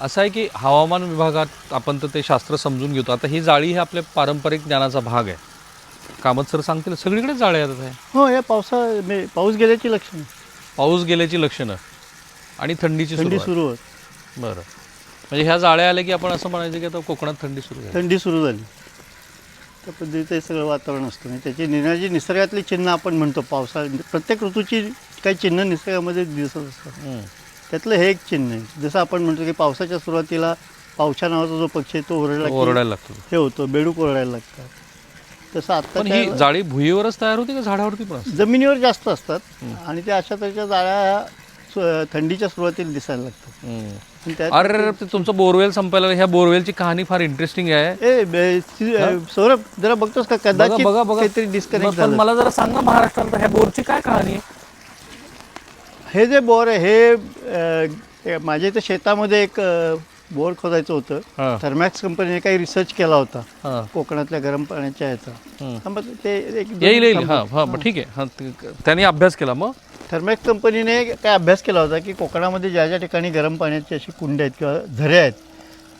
असं आहे की हवामान विभागात आपण तर ते शास्त्र समजून घेतो. आता ही जाळी हे आपल्या पारंपरिक ज्ञानाचा भाग आहे. कामत सर सांगतील सगळीकडे जाळे आहेत आता हे. हो या पावसा मे- पाऊस गेल्याची लक्षणं. पाऊस गेल्याची लक्षणं आणि थंडीची थंडी. सुरू होत. बरं. म्हणजे ह्या जाळ्या आल्या की आपण असं म्हणायचं की आता कोकणात थंडी सुरू आहे थंडी सुरू झाली. त्या पद्धतीचं हे सगळं वातावरण असतं. आणि त्याची निराजी निसर्गातली चिन्ह आपण म्हणतो पावसा प्रत्येक ऋतूची काही चिन्ह निसर्गामध्ये दिसत असतात. हम्म. त्यातलं हे एक चिन्ह आहे. जसं आपण म्हणतो की पावसाच्या सुरुवातीला पावसा नावाचा जो पक्षी आहे तो ओरडला की ओरडायला लागतो. हे होतं बेडूक ओरडायला लागतात. तसं आता ही जाळी भुईवरच तयार होती का झाडावरती पण असते? जमिनीवर जास्त असतात. आणि त्या अशा तऱ्हेच्या जाळ्या ह्या सु- थंडीच्या सुरुवातीला दिसायला लागतात. आणि त्यात अरे ते तुमचं बोरवेल संपायला ह्या बोरवेलची कहाणी फार इंटरेस्टिंग आहे. ए बे- सी- सौरभ जरा बघतोस का? कदाचित बघा बघा. काहीतरी डिस्कनेक्ट पण झालं. मला जरा सांगा महाराष्ट्रात ह्या बोरची काय कहाणी आहे? हे जे बोर आहे हे अ, माझ्या इथं शेतामध्ये एक अ, बोर खोदायचं हा. होतं थर्मॅक्स कंपनीने काही रिसर्च केला होता. हा. कोकणातल्या गरम पाण्याच्या हम्म. हा, मग ते एक येईल येईल. हा हा मग ठीक आहे. हा ते- त्यांनी अभ्यास केला मग? थर्मॅक्स कंपनीने काय अभ्यास केला होता की कोकणामध्ये ज्या ज्या ठिकाणी गरम पाण्याची अशी कुंड आहेत किंवा झरे आहेत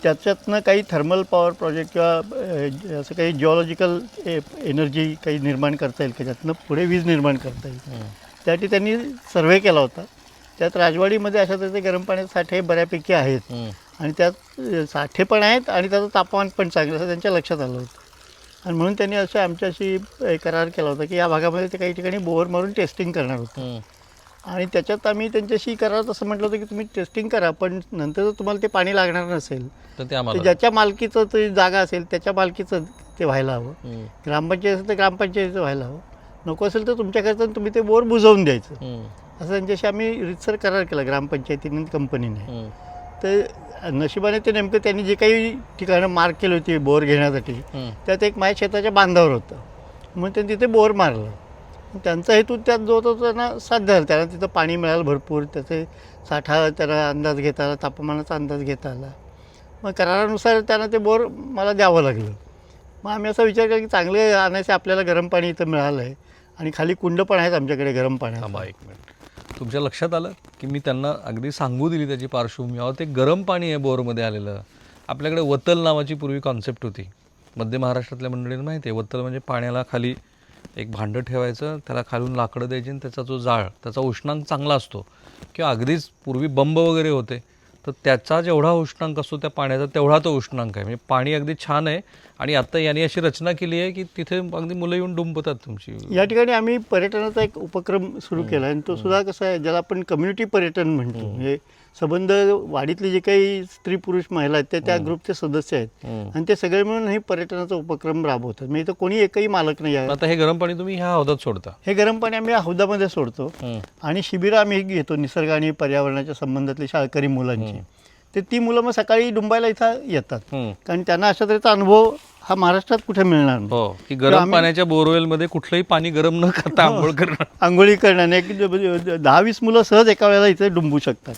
त्याच्यातनं काही थर्मल पॉवर प्रोजेक्ट किंवा अ, असं काही जिओलॉजिकल एनर्जी काही निर्माण करता येईल का? त्यातनं पुढे वीज निर्माण करता येईल. त्यासाठी त्यांनी सर्वे केला होता. त्यात राजवाडीमध्ये अशा तऱ्हेचे गरम पाण्याचे साठे बऱ्यापैकी आहेत. आणि त्यात साठे पण आहेत आणि त्याचं तापमान पण चांगलं असं त्यांच्या लक्षात आलं होतं. आणि म्हणून त्यांनी असं आमच्याशी करार केला होता की या भागामध्ये ते काही ठिकाणी बोर मारून टेस्टिंग करणार होतं. आणि त्याच्यात आम्ही त्यांच्याशी करारात असं म्हटलं होतं की तुम्ही टेस्टिंग करा पण नंतर जर तुम्हाला ते पाणी लागणार नसेल तर तर ज्याच्या मालकीचं ते जागा असेल त्याच्या मालकीचं ते व्हायला हवं. ग्रामपंचायत असेल तर ग्रामपंचायतीचं व्हायला हवं. नको असेल तर तुमच्याकडचं तुम्ही ते बोर बुजवून द्यायचं. असं त्यांच्याशी आम्ही रितसर करार केला ग्रामपंचायतीने कंपनीने. तर नशिबाने ते नेमकं त्यांनी जे काही ठिकाणं मार्क केली होती बोर घेण्यासाठी. त्यात एक माझ्या शेताच्या बांधावर होतं. म्हणून त्यांनी तिथे बोर मारलं. त्यांचा हेतू त्यात जो होता तो त्यांना साध्य झाला. त्यांना तिथं पाणी मिळालं भरपूर. त्याचे साठा त्यांना अंदाज घेता आला तापमानाचा अंदाज घेता आला मग करारानुसार त्यांना ते बोर मला द्यावं लागलं. मग आम्ही असा विचार केला की चांगले आणायचे आपल्याला गरम पाणी इथं मिळालं आहे आणि खाली कुंड पण आहेत आमच्याकडे गरम पाण्यात थांबा एक मिनिट. तुमच्या लक्षात आलं की मी त्यांना अगदी सांगू दिली त्याची पार्श्वभूमी? अहो ते गरम पाणी आहे बोरमध्ये आलेलं. आपल्याकडे वतल नावाची पूर्वी कॉन्सेप्ट होती. मध्य महाराष्ट्रातल्या मंडळींना माहिती आहे वतल म्हणजे पाण्याला खाली एक भांडं ठेवायचं त्याला खालून लाकडं द्यायची आणि त्याचा जो जाळ त्याचा उष्णांक चांगला असतो. किंवा अगदीच पूर्वी बंब वगैरे होते. तर त्याचा जेवढा उष्णांक असतो त्या पाण्याचा तेवढा तो उष्णांक आहे. म्हणजे पाणी अगदी छान आहे आणि आता यांनी अशी रचना केली आहे की तिथे अगदी मुलं येऊन डुंबतात तुमची. या ठिकाणी आम्ही पर्यटनाचा एक उपक्रम सुरू केला आणि तो सुद्धा कसा आहे ज्याला आपण कम्युनिटी पर्यटन म्हणतो. म्हणजे संबंध वाडीतले जे काही स्त्री पुरुष महिला आहेत ते त्या ग्रुपचे सदस्य आहेत. आणि ते सगळे मिळून हे पर्यटनाचा उपक्रम राबवतात. म्हणजे इथं कोणी एकही मालक नाही आहे. आता हे गरम पाणी तुम्ही ह्या हौदात सोडता. हे गरम पाणी आम्ही हौदामध्ये सोडतो. आणि शिबिरं आम्ही घेतो निसर्ग आणि पर्यावरणाच्या संबंधातली शाळकरी मुलांची. ते ती मुलं मग सकाळी डुंबायला इथं येतात. कारण त्यांना अशा तऱ्हेचा अनुभव हा महाराष्ट्रात कुठे मिळणार नाही. हो की गरम आम्ही- पाण्याच्या बोरवेलमध्ये कुठलंही पाणी गरम न करता आंघोळ करणं आंघोळी करण्याने एक ज- दहा वीस मुलं सहज एका वेळेला इथे डुंबू शकतात.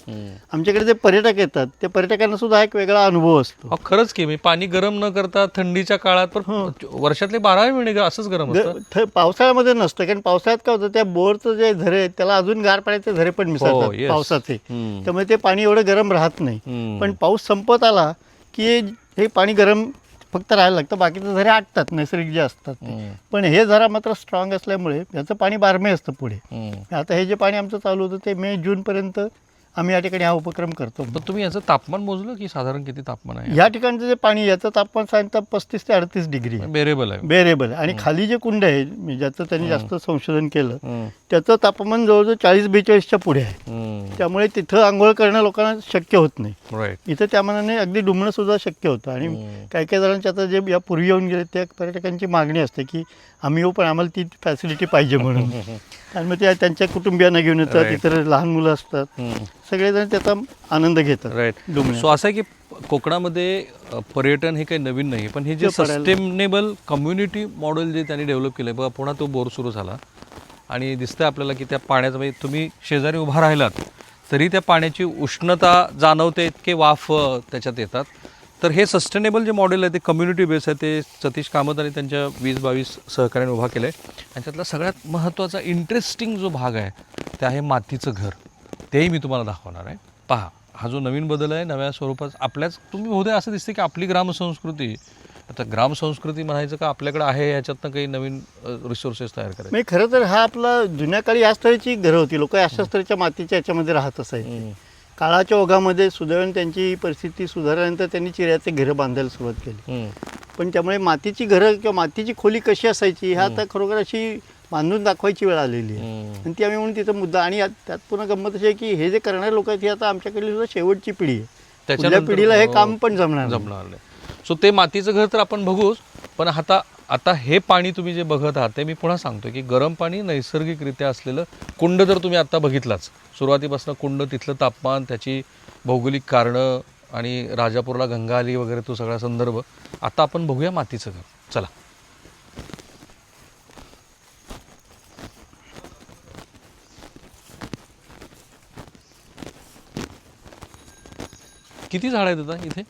आमच्याकडे जे पर्यटक येतात ते पर्यटकांना सुद्धा एक वेगळा अनुभव असतो. अहो, खरंच की मी पाणी गरम न करता थंडीच्या काळात पण वर्षातले बाराही महिने ग- असंच गरम असतं. ग- थ- पावसाळ्यामध्ये नसतं कारण पावसाळ्यात काय होतं त्या बोरचं जे झरे आहेत त्याला अजून गार पाण्याचे झरे पण मिसळतात हो, yes. पावसाचे. हम्म. त्यामुळे ते पाणी एवढं गरम राहत नाही. हम्म. पण पाऊस संपत आला की हे पाणी गरम फक्त राहायला लागतं बाकीचे झरे आटतात नैसर्गिक जे असतात ते. पण हे जरा मात्र स्ट्रॉंग असल्यामुळे याचं पाणी बारमे असतं पुढे. आता हे जे पाणी आमचं चालू होतं ते मे जूनपर्यंत आम्ही या ठिकाणी हा उपक्रम करतो पण तुम्ही याचं तापमान मोजलं की साधारण किती तापमान आहे? या ठिकाणचं जे पाणी याचं तापमान साधारणतः पस्तीस ते अडतीस डिग्री आहे. बेरेबल आहे. बेरेबल आणि खाली जे कुंड आहे ज्याचं त्यांनी जास्त संशोधन केलं. त्याचं तापमान जवळजवळ चाळीस बेचाळीसच्या पुढे आहे. त्यामुळे तिथं आंघोळ करणं लोकांना शक्य होत नाही. इथं त्या मनाने अगदी डुंबणं सुद्धा शक्य होतं. आणि. काही काही जणांची आता जे या पूर्वी येऊन गेले त्या पर्यटकांची मागणी असते की आम्ही येऊ पण आम्हाला ती फॅसिलिटी पाहिजे म्हणून. आणि मग ते त्यांच्या कुटुंबियांना घेऊन येतात Right. इतर लहान मुलं असतात. सगळेजण त्याचा आनंद घेतात. राईट. सो असं आहे की कोकणामध्ये अ, पर्यटन हे काही नवीन नाही पण हे जे ते सस्टेनेबल कम्युनिटी मॉडेल जे त्यांनी डेव्हलप केलं बघा पुन्हा तो बोर सुरू झाला. आणि दिसतंय आपल्याला की त्या पाण्याचं म्हणजे तुम्ही शेजारी उभा राहिलात तरी त्या पाण्याची उष्णता जाणवते इतके वाफ अ, त्याच्यात येतात. तर हे सस्टेनेबल जे मॉडेल आहे ते कम्युनिटी बेस आहे ते सतीश कामत आणि त्यांच्या वीस बावीस सहकार्याने उभा केलं आहे आणि त्यातला सगळ्यात महत्त्वाचा इंटरेस्टिंग जो भाग आहे ते आहे मातीचं घर. तेही मी तुम्हाला दाखवणार आहे. पहा हा जो नवीन बदल आहे नव्या स्वरूपात आपल्याच तुम्ही होते असं दिसते की आपली ग्रामसंस्कृती आता ग्रामसंस्कृती म्हणायचं का आपल्याकडे आहे याच्यातनं काही नवीन रिसोर्सेस तयार करायचे. म्हणजे खरं तर हा आपला जुन्या काळी याच तऱ्हेची घरं होती. लोक अशाच तऱ्हेच्या मातीच्या याच्यामध्ये राहत असायचे. काळाच्या ओघामध्ये सुदैवाने त्यांची परिस्थिती सुधारल्यानंतर त्यांनी चिऱ्याचे घरं बांधायला सुरुवात केली. पण त्यामुळे मातीची घरं किंवा मातीची खोली कशी असायची ह्या आता खरोखर अशी बांधून दाखवायची वेळ आलेली आहे. आणि ती आम्ही म्हणून तिथं मुद्दा आणि यात- त्यात पुन्हा गंमत अशी आहे की हे जे करणारे लोक आहेत ही आता आमच्याकडली सुद्धा शेवटची पिढी आहे. त्याच्यानंतर- पिढीला हे हो, काम पण जमणार. जमणार नाही. सो ते मातीचं घर तर आपण बघूच पण आता आता हे पाणी तुम्ही जे बघत आहात ते मी पुन्हा सांगतो की गरम पाणी नैसर्गिकरित्या असलेलं कुंड जर तुम्ही आत्ता बघितलाच सुरुवातीपासून कुंड तिथलं तापमान त्याची भौगोलिक कारणं आणि राजापूरला गंगा आली वगैरे तो सगळा संदर्भ आता आपण बघूया मातीचं घर. चला. किती झाड आहेत आता इथे?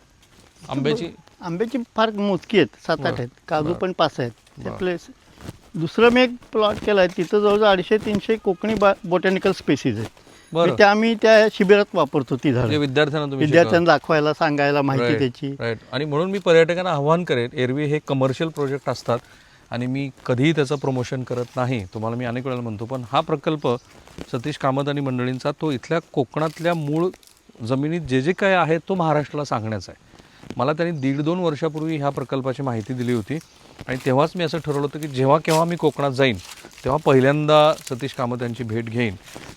आंब्याची आंब्याची फार मोजकी आहेत सात आठ आहेत. काजू पण पाच आहेत. त्यातले दुसरं मी एक प्लॉट केला आहे तिथं जवळजवळ अडीचशे तीनशे कोकणी बा बोटॅनिकल स्पेसीज आहेत. बरं. म्हणजे त्या आम्ही त्या शिबिरात वापरतो ती म्हणजे झाडं विद्यार्थ्यांना तुम्ही विद्यार्थ्यांना दाखवायला सांगायला माहिती त्याची. राईट आणि म्हणून मी पर्यटकांना आव्हान करेन एरवी हे कमर्शियल प्रोजेक्ट असतात आणि मी कधीही त्याचं प्रमोशन करत नाही. तुम्हाला मी अनेक वेळेला म्हणतो पण हा प्रकल्प सतीश कामत आणि मंडळींचा तो इथल्या कोकणातल्या मूळ जमिनीत जे जे काय आहे तो महाराष्ट्राला सांगण्याचा आहे. मला त्यांनी दीड दोन वर्षापूर्वी ह्या प्रकल्पाची माहिती दिली होती. आणि तेव्हाच मी असं ठरवलं होतं की जेव्हा केव्हा मी कोकणात जाईन तेव्हा पहिल्यांदा सतीश कामत यांची भेट घेईन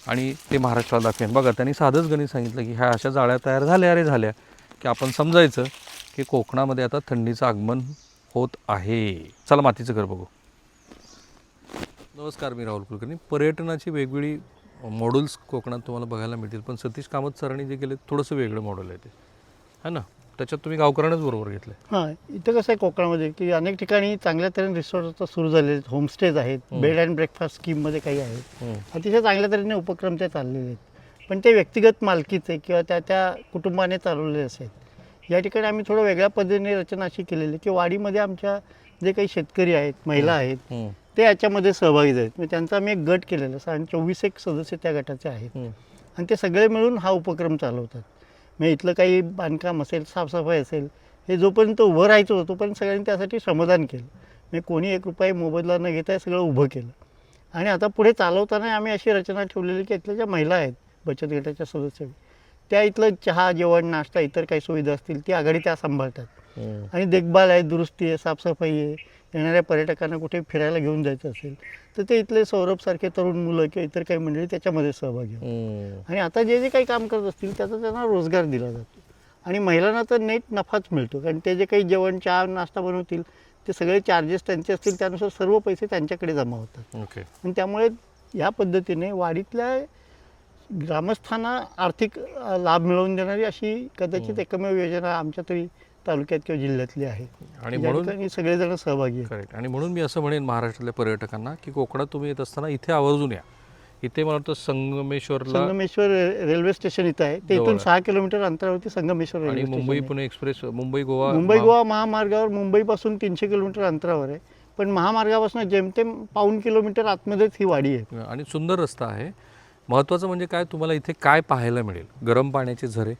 आणि ते महाराष्ट्राला दाखवेन. बघा त्यांनी साधंच गणित सांगितलं की ह्या अशा जाळ्या तयार झाल्या अरे झाल्या की आपण समजायचं की कोकणामध्ये आता थंडीचं आगमन होत आहे. चला मातीचं घर बघू. नमस्कार मी राहुल कुलकर्णी. पर्यटनाची वेगवेगळी मॉड्यूल्स कोकणात तुम्हाला बघायला मिळतील पण सतीश कामत सरांनी जे केले थोडंसं वेगळं मॉडेल आहे ते. है ना? त्याच्यात तुम्ही गावकऱ्यांनाच बरोबर घेतलं हां इथं कसं आहे कोकणामध्ये की अनेक ठिकाणी चांगल्या तऱ्हेने रिसॉर्ट आता सुरू झाले आहेत. होमस्टेज आहेत बेड अँड ब्रेकफास्ट स्कीममध्ये काही आहेत. अतिशय चांगल्या तऱ्हेने उपक्रम ते चाललेले आहेत. पण ते व्यक्तिगत मालकीचे किंवा त्या त्या कुटुंबाने चालवलेले आहेत या ठिकाणी आम्ही थोडं वेगळ्या पद्धतीने रचना अशी केलेली की वाडीमध्ये आमच्या जे काही शेतकरी आहेत महिला आहेत ते याच्यामध्ये सहभागी आहेत म्हणजे त्यांचा आम्ही एक गट केलेला आहे आणि चोवीस एक सदस्य त्या गटाचे आहेत. आणि ते सगळे मिळून हा उपक्रम चालवतात. म्हणजे इथलं काही बांधकाम असेल साफसफाई असेल हे जोपर्यंत उभं राहायचं होतं तोपर्यंत सगळ्यांनी त्यासाठी श्रमदान केलं. म्हणजे कोणी एक रुपये मोबदला न घेता सगळं उभं केलं. आणि आता पुढे चालवताना आम्ही अशी रचना ठेवलेली की इथल्या ज्या महिला आहेत बचत गटाच्या सदस्य त्या इथलं चहा जेवण नाश्ता इतर काही सुविधा असतील ती आघाडी त्या सांभाळतात. आणि देखभाल आहे दुरुस्ती आहे साफसफाई आहे. येणाऱ्या पर्यटकांना कुठे फिरायला घेऊन जायचं असेल तर ते इथले सौरभसारखे तरुण मुलं किंवा इतर काही मंडळी त्याच्यामध्ये सहभागी होतात. आणि आता जे जे काही काम करत असतील त्याचा त्यांना रोजगार दिला जातो. आणि महिलांना तर नेट नफाच मिळतो कारण ते जे काही जेवण चहा नाश्ता बनवतील ते सगळे चार्जेस त्यांचे असतील त्यानुसार सर्व पैसे त्यांच्याकडे जमा होतात. आणि त्यामुळे या पद्धतीने वाडीतल्या ग्रामस्थांना आर्थिक लाभ मिळवून देणारी अशी कदाचित एकमेव योजना आमच्या तरी तालुक्यात किंवा जिल्ह्यातली आहे. आणि म्हणून सगळेजण सहभागी आहेत. करेक्ट आणि म्हणून मी असं म्हणेन महाराष्ट्रातल्या पर्यटकांना की कोकणात तुम्ही येत असताना इथे आवर्जून या. इथे मला वाटतं संगमेश्वरला संगमेश्वर रे- रेल्वे स्टेशन इथं आहे. ते इथून. सहा किलोमीटर अंतरावरती संगमेश्वर आणि रेल्वे मुंबई. पुणे एक्सप्रेस मुंबई गोवा मुंबई गोवा महामार्गावर मुंबईपासून तीनशे किलोमीटर अंतरावर आहे. पण महामार्गापासून जेमतेम पाऊन किलोमीटर आतमध्येच ही वाडी आहे. आणि सुंदर रस्ता आहे. महत्त्वाचं म्हणजे काय? तुम्हाला इथे काय पाहायला मिळेल? गरम पाण्याचे झरे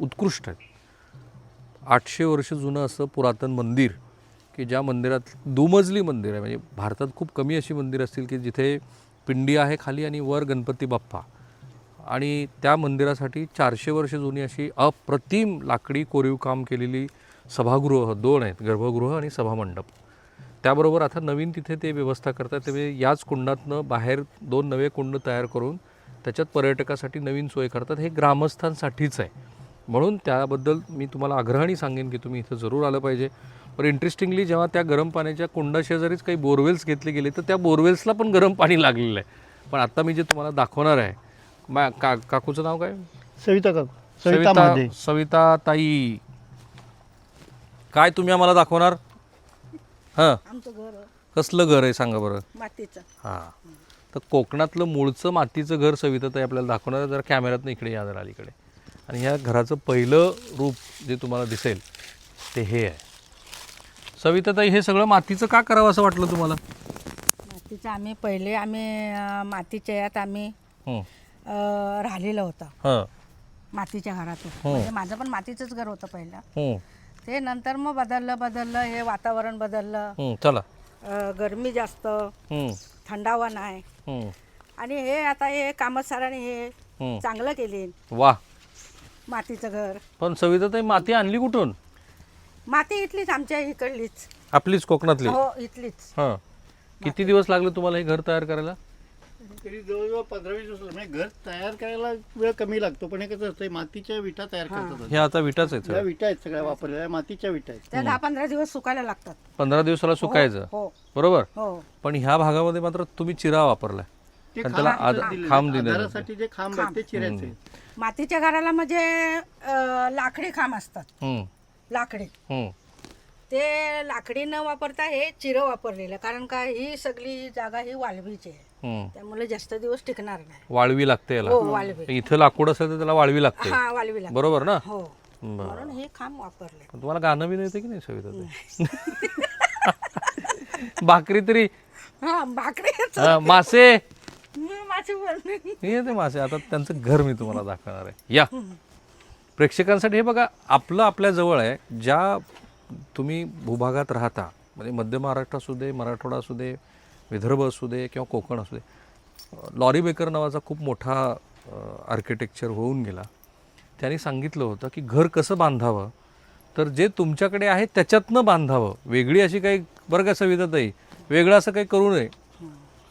उत्कृष्ट आहेत. आठशे वर्ष जुनं असं पुरातन मंदिर की ज्या मंदिरात दुमजली मंदिर आहे. म्हणजे भारतात खूप कमी अशी मंदिर असतील की जिथे पिंडी आहे खाली आणि वर गणपती बाप्पा. आणि त्या मंदिरासाठी चारशे वर्ष जुनी अशी अप्रतिम लाकडी कोरीव काम केलेली सभागृह दोन आहेत गर्भगृह आणि सभामंडप त्याबरोबर आता नवीन तिथे ते व्यवस्था करतात ते याच कुंडातनं बाहेर दोन नवे कुंड तयार करून त्याच्यात पर्यटकासाठी नवीन सोय करतात. हे ग्रामस्थांसाठीच आहे. म्हणून त्याबद्दल मी तुम्हाला आग्रहाने सांगेन की तुम्ही इथं जरूर आलं पाहिजे. पण इंटरेस्टिंगली जेव्हा त्या गरम पाण्याच्या कुंडाशेजारीच काही बोरवेल्स घेतले गेले तर त्या बोरवेल्सला पण गरम पाणी लागलेलं आहे. पण आता मी जे तुम्हाला दाखवणार आहे मा का काकूचं नाव काय? सविता काकू. सविता सविता ताई. काय तुम्ही आम्हाला दाखवणार? हां? आमचं घर. कसलं घर आहे सांगा बरं? मातीचं. हां. तर कोकणातलं मूळचं मातीचं घर सविताताई आपल्याला दाखवणार आहे. जरा कॅमेऱ्यातनं इकडे या जरा अलीकडे. आणि ह्या घराचं पहिलं रूप जे तुम्हाला दिसेल ते हे आहे. सविताताई हे सगळं मातीचं का करावं असं वाटलं तुम्हाला? मातीचं आम्ही पहिले आम्ही अं, मातीच्या यात आम्ही हं, अं, राहिलेलं होतं. हां. मातीच्या घरातून. हो. म्हणजे माझं पण मातीचंच घर होतं पहिलं. हम्म, ते नंतर मग बदललं बदललं हे वातावरण बदललं. चला. अ, गरमी जास्त. थंडावा नाही. आणि हे आता हे कामतसाराने हे हम्म. चांगलं केले. वा. मातीचं घर. पण सविता ताई माती आणली कुठून? माती इथलीच आमच्या इकडलीच. आपलीच कोकणातली? हो इथलीच. हां. किती दिवस लागले तुम्हाला हे घर तयार करायला? तरी जवळजवळ पंधरा वीस दिवस म्हणजे घर तयार करायला वेळ कमी लागतो पण हे कसं असतं मातीच्या विटा तयार करतात. हे आता विटाच आहे या विटा आहेत सगळ्या वापरलेल्या मातीच्या विटा आहेत. त्या दहा पंधरा दिवस सुकायला लागतात. पंधरा दिवसाला सुकायचं? हो. बरोबर? हो. पण ह्या भागामध्ये मात्र तुम्ही चिरा वापरलाय. ते आणि त्याला खांब आद- दिलेले खांब. दिलेले आहेत. आधारासाठी जे खांब आहेत ते चिऱ्याचे आहेत. मातीच्या घराला म्हणजे अ, लाकडी खांब असतात. हम्म, लाकडी. हम्म. ते लाकडी न वापरता हे चिरं वापरलेलं कारण का ही सगळी जागा ही वाळवीची आहे. हम्म. त्यामुळे जास्त दिवस टिकणार नाही. वाळवी लागते हो वाळवी. इथं लाकूड असेल तर त्याला वाळवी लागते. हा बरोबर ना? हो. बरं. म्हणून हे खांब वापरले. पण तुम्हाला गाणं बी येते की नाही सविता भाकरी तरी? हा भाकरी हा, मासे. हे येते मासे. आता त्यांचं घर मी तुम्हाला दाखवणार आहे. या. प्रेक्षकांसाठी हे बघा आपलं आपल्या जवळ आहे. ज्या तुम्ही भूभागात राहता म्हणजे मध्य महाराष्ट्र असू दे मराठवाडा असू दे विदर्भ असू दे किंवा कोकण असू दे लॉरी बेकर नावाचा खूप मोठा आर्किटेक्चर होऊन गेला. त्यांनी सांगितलं होतं की घर कसं बांधावं? तर जे तुमच्याकडे आहे त्याच्यातनं बांधावं. वेगळी अशी काही बरं का सुविधा ताई? वेगळं असं काही करू नये.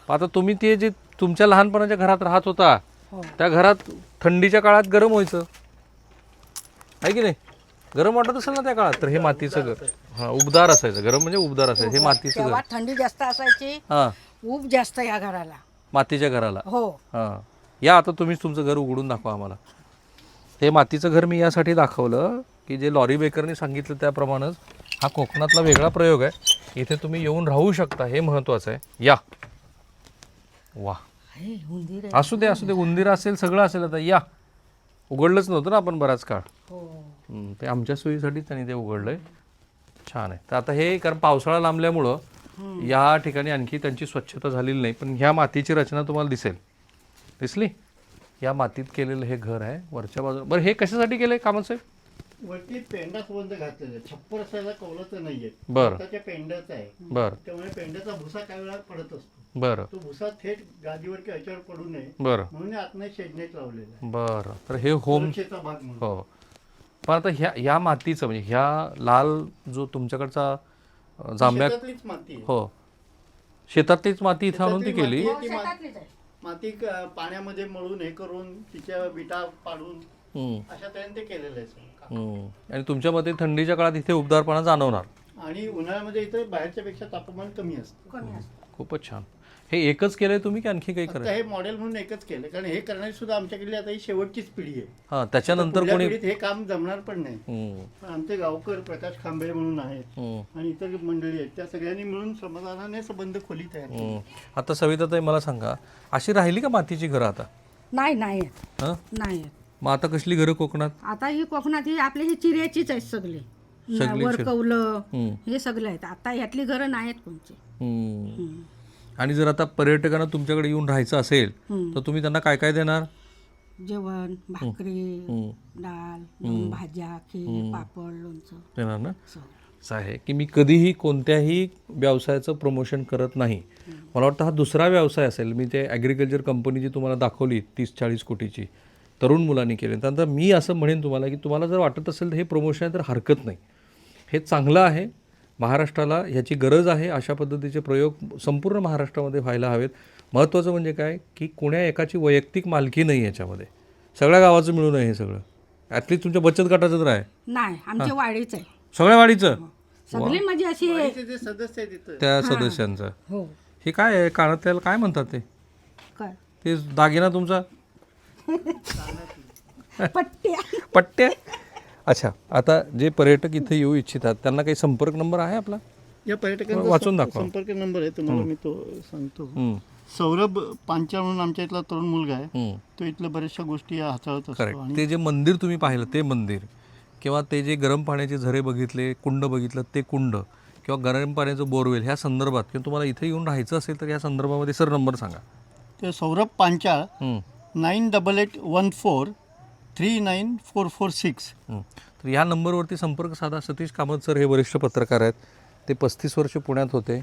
आता तुम्ही ते जे तुमच्या लहानपणाच्या घरात राहत होता. हो. त्या घरात थंडीच्या काळात गरम व्हायचं. आहे की नाही? गरम वाटत असेल ना त्या काळात? तर हे मातीचं घर. हा उबदार असायचं. गरम म्हणजे उबदार असायचं. हे मातीचं घर. तेव्हा थंडी जास्त असायची. हा. ऊब जास्त या घराला. मातीच्या घराला. हो. हा. या आता तुम्हीच तुमचं घर उघडून दाखवा आम्हाला. हे मातीचं घर मी यासाठी दाखवलं की जे लॉरी बेकरनी सांगितलं त्याप्रमाणेच हा कोकणातला वेगळा प्रयोग आहे. इथे तुम्ही येऊन राहू शकता. हे महत्त्वाचं आहे. या. वा. उंदीर आहे. असू दे असू दे उंदीर असेल सगळं असेल आता या. उघडलंच नव्हतं ना आपण बराच काळ. हो. हम्म, ते आमच्या सोयीसाठी त्यांनी ते उघडलंय. छान आहे. तर आता हे कारण पावसाळा लांबल्यामुळं या ठिकाणी आणखी त्यांची स्वच्छता झालेली नाही पण ह्या मातीची रचना तुम्हाला दिसेल. दिसली? या मातीत केलेलं हे घर आहे वरच्या बाजूला बरं हे कशासाठी केलंय कामाचं वरती घातलेला आहे. छप्पर असायला कौलाचं नाहीये. बरं. त्याच्या पेंड्याचा आहे. बरं. त्यामुळे पेंड्याचा भुसा काही वेळा पडत असतो. बरं. तो भुसा थेट गादीवर याच्यावर पडू नये. बरं. म्हणून आतमध्ये शेडनेट लावलेला आहे. बरं. तर हे होम सुरक्षेचा भाग म्हणून. हो. पण आता ह्या ह्या मातीचं म्हणजे ह्या लाल जो तुमच्याकडचा अं, जांभ्या शेतातलीच माती आहे. हो. शेतातलीच माती इथं आणून ती शेतातली केली? माती आहे, ती मा- शेतातलीच आहे. माती क- पाण्यामध्ये मळून हे करून तिच्या विटा पाडून हम्म, अशा तऱ्हेने ते केलेलं आहे. हम्म. आणि तुमच्या मते थंडीच्या काळात इथे उबदारपणा जाणवणार? आणि उन्हाळ्यामध्ये इथं बाहेरच्या पेक्षा तापमान कमी असतं. कमी असतं. खूपच छान. हे एकच केलंय तुम्ही की आणखी काही आता करायचं? हे मॉडेल म्हणून एकच केलं कारण हे करणारी सुद्धा आमच्याकडली आता ही शेवटचीच पिढी आहे. हा त्याच्यानंतर पुढल्या कोणी पिढीत हे काम जमणार पण नाही. हम्म, पण आमचे गावकर प्रकाश खांबे म्हणून आहेत हम्म, आणि इतर मंडळी आहेत त्या सगळ्यांनी मिळून समाधानाने संबंध खोली तयार केली. हम्म. आता सविताताई मला सांगा अशी राहिली का मातीची घरं आता? नाही नाही आहेत. हं? नाही आहेत. मग आता कसली घरं कोकणात? आता ही कोकणात ही आपली ही चिऱ्याचीच आहेत सगळी. सगळी चिर- वरकवलं हम्म, हे सगळे आहेत. आता ह्यातली घरं नाही आहेत कोणची. हम्म. हम्म. आणि जर आता पर्यटकांना तुमच्याकडे येऊन राहायचं असेल. तर तुम्ही त्यांना काय काय देणार? जेवण भाकरी डाळ दोन भाज्या खीर पापड लोणचं. देणार ना. असं. आहे की मी कधीही कोणत्याही व्यवसायाचं प्रमोशन करत नाही. मला वाटतं हा दुसरा व्यवसाय असेल. मी ते ॲग्रिकल्चर कंपनी जी तुम्हाला दाखवली तीस चाळीस कोटीची तरुण मुलांनी केली. त्यानंतर मी असं म्हणेन तुम्हाला की तुम्हाला जर वाटत असेल तर हे प्रमोशन आहे तर हरकत नाही. हे चांगलं आहे महाराष्ट्राला ह्याची गरज आहे अशा पद्धतीचे प्रयोग संपूर्ण महाराष्ट्रामध्ये व्हायला हवेत. महत्त्वाचं म्हणजे काय? की कोण्या एकाची वैयक्तिक मालकी नाही याच्यामध्ये. सगळ्या गावाचं मिळून आहे हे सगळं. ॲटलीस्ट तुमच्या बचत गटाचं तर आहे नाही आमची वाडीच आहे. सगळ्या वाडीचं? सगळी म्हणजे अशी वाडीचे जे सदस्य त्या सदस्यांचं. हो. हे काय आहे? कानात त्याला काय म्हणतात ते? काय? ते दागिना तुमचा? पट्ट्या. पट्ट्या? अच्छा आता जे पर्यटक इथे येऊ इच्छितात त्यांना काही संपर्क नंबर आहे आपला? या पर्यटकांचा वाचून दाखवा. संपर्क नंबर आहे तुम्हाला मी तो सांगतो. हम्म, सौरभ पांचाळ म्हणून आमच्या इथला तरुण मुलगा आहे. हम्म. तो इथल्या बऱ्याचशा गोष्टी हाताळत असतो करेक्ट आणि ते जे मंदिर तुम्ही पाहिलं ते मंदिर किंवा ते जे गरम पाण्याचे झरे बघितले कुंड बघितलं ते कुंड किंवा गरम पाण्याचं बोरवेल ह्या संदर्भात किंवा तुम्हाला इथे येऊन राहायचं असेल तर या संदर्भामध्ये सर नंबर सांगा. ते Saurabh Panchal hmm, nine double eight one four three nine four four six. तर ह्या नंबरवरती संपर्क साधा. सतीश कामत सर हे वरिष्ठ पत्रकार आहेत. ते पस्तीस वर्ष पुण्यात होते.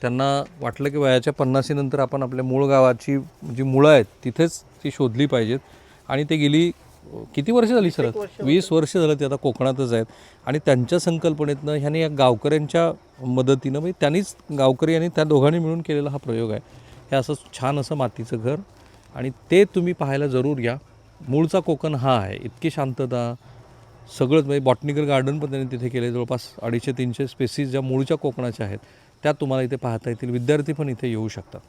त्यांना वाटलं की वयाच्या पन्नासीनंतर आपण आपल्या मूळ गावाची जी मुळं आहेत तिथेच ती शोधली पाहिजेत. आणि ते गेली किती वर्ष झाली सर वीस वर्ष झालं ते आता कोकणातच आहेत. आणि त्यांच्या संकल्पनेतनं ह्याने या गावकऱ्यांच्या मदतीनं म्हणजे त्यांनीच गावकरी आणि त्या दोघांनी मिळून केलेला हा प्रयोग आहे. हे असं छान असं मातीचं घर. आणि ते तुम्ही पाहायला जरूर या मूळचा कोकण हा आहे. इतकी शांतता. सगळंच म्हणजे बॉटनिकल गार्डन पण त्यांनी तिथे केले जवळपास अडीचशे तीनशे स्पेसीज ज्या मूळच्या कोकणाच्या आहेत त्या तुम्हाला इथे पाहता येतील. विद्यार्थी पण इथे येऊ शकतात.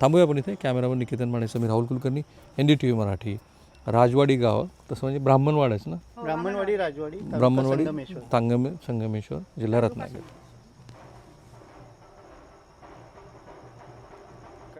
थांबूया आपण इथे. कॅमेरावर निकेतन माणेसं मी Rahul Kulkarni N D T V Marathi Rajwadi गाव. तसं म्हणजे ब्राह्मणवाडाच ना? ब्राह्मणवाडी राजवाडी ब्राह्मणवाडी संगमेश्वर. तांगमे संगमेश्वर जिल्हा रत्नागिरी.